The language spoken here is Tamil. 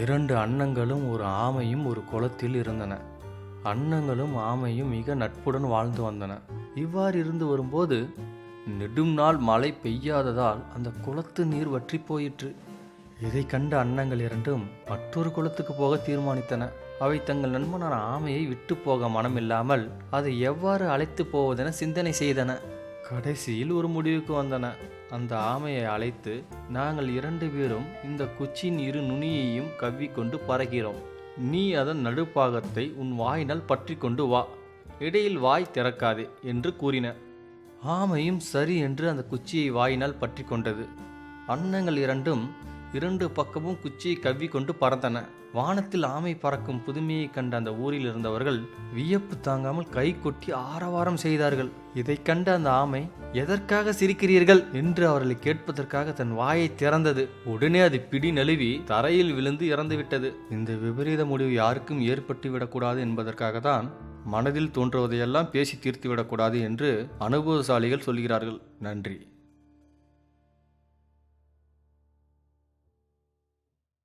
இரண்டு அன்னங்களும் ஒரு ஆமையும் ஒரு குளத்தில் இருந்தன. அன்னங்களும் ஆமையும் மிக நட்புடன் வாழ்ந்து வந்தன. இவ்வாறு இருந்து வரும்போது நெடும் நாள் மழை பெய்யாததால் அந்த குளத்து நீர் வற்றி போயிற்று. இதை கண்ட அன்னங்கள் இரண்டும் மற்றொரு குளத்துக்கு போக தீர்மானித்தன. அவை தங்கள் நண்பனான ஆமையை விட்டு போக மனமில்லாமல் அதை எவ்வாறு அழைத்து போவதென சிந்தனை செய்தன. கடைசியில் ஒரு முடிவுக்கு வந்தன. அந்த ஆமையை அழைத்து நாங்கள் இரண்டு பேரும் இந்த குச்சியின் இரு நுனியையும் கவ்விக்கொண்டு பறக்கிறோம். நீ அதன் நடுப்பாகத்தை உன் வாயினால் பற்றி கொண்டு வா. இடையில் வாய் திறக்காதே என்று கூறின. ஆமையும் சரி என்று அந்த குச்சியை வாயினால் பற்றி கொண்டது அன்னங்கள் இரண்டும் இரண்டு பக்கமும் குச்சியை கவ்விக்கொண்டு பறந்தன. வானத்தில் ஆமை பறக்கும் புதுமையை கண்ட அந்த ஊரில் இருந்தவர்கள் வியப்பு தாங்காமல் கை கொட்டி ஆரவாரம் செய்தார்கள். இதை கண்ட அந்த ஆமை எதற்காக சிரிக்கிறீர்கள்? என்று அவர்களை கேட்பதற்காக தன் வாயை திறந்தது. உடனே அது பிடி நழுவி தரையில் விழுந்து இறந்துவிட்டது. இந்த விபரீத முடிவு யாருக்கும் ஏற்பட்டு விடக்கூடாது என்பதற்காக தான் மனதில் தோன்றுவதையெல்லாம் பேசி தீர்த்து விடக்கூடாது என்று அனுபவசாலிகள் சொல்கிறார்கள். நன்றி.